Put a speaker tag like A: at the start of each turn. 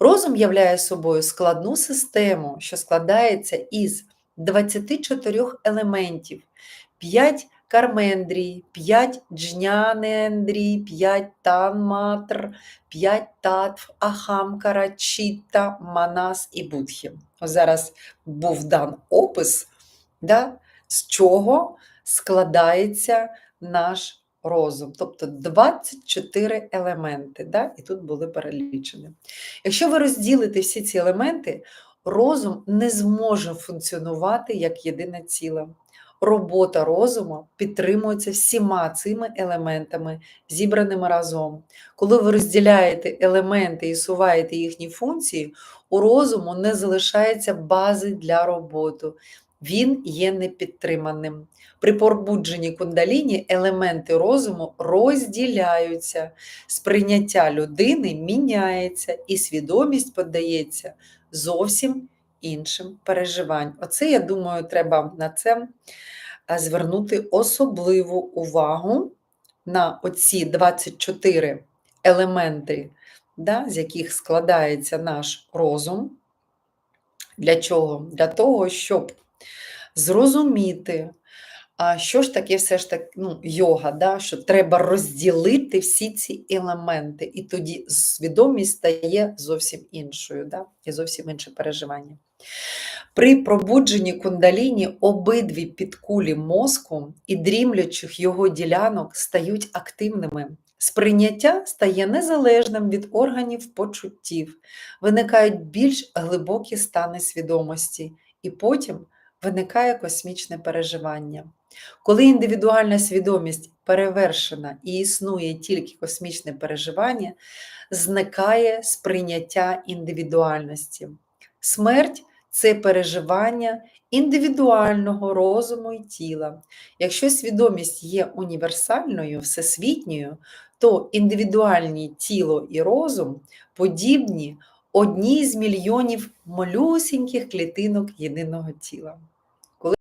A: Розум являє собою складну систему, що складається із 24 елементів, 5 кармендрій, 5 джнянендрій, 5 танматр, 5 татв, ахамкара, чітта, манас і будхі. Ось зараз був дан опис, да, з чого складається наш розум. Тобто 24 елементи, да, і тут були перелічені. Якщо ви розділите всі ці елементи, розум не зможе функціонувати як єдине ціле. Робота розуму підтримується всіма цими елементами, зібраними разом. Коли ви розділяєте елементи і суваєте їхні функції, у розуму не залишається бази для роботи. Він є непідтриманим. При пробудженні кундаліні елементи розуму розділяються, сприйняття людини міняється, і свідомість подається зовсім іншим переживань. Оце, я думаю, треба на це звернути особливу увагу на оці 24 елементи, да, з яких складається наш розум. Для чого? Для того, щоб зрозуміти, а що ж таке все ж таки ну, йога, да? що треба розділити всі ці елементи, і тоді свідомість стає зовсім іншою, да? і зовсім інше переживання. При пробудженні кундаліні обидві підкулі мозку і дрімлячих його ділянок стають активними. Сприйняття стає незалежним від органів почуттів, виникають більш глибокі стани свідомості, і потім виникає космічне переживання. Коли індивідуальна свідомість перевершена і існує тільки космічне переживання, зникає сприйняття індивідуальності. Смерть це переживання індивідуального розуму і тіла. Якщо свідомість є універсальною, всесвітньою, то індивідуальні тіло і розум подібні одній з мільйонів малюсіньких клітинок єдиного тіла.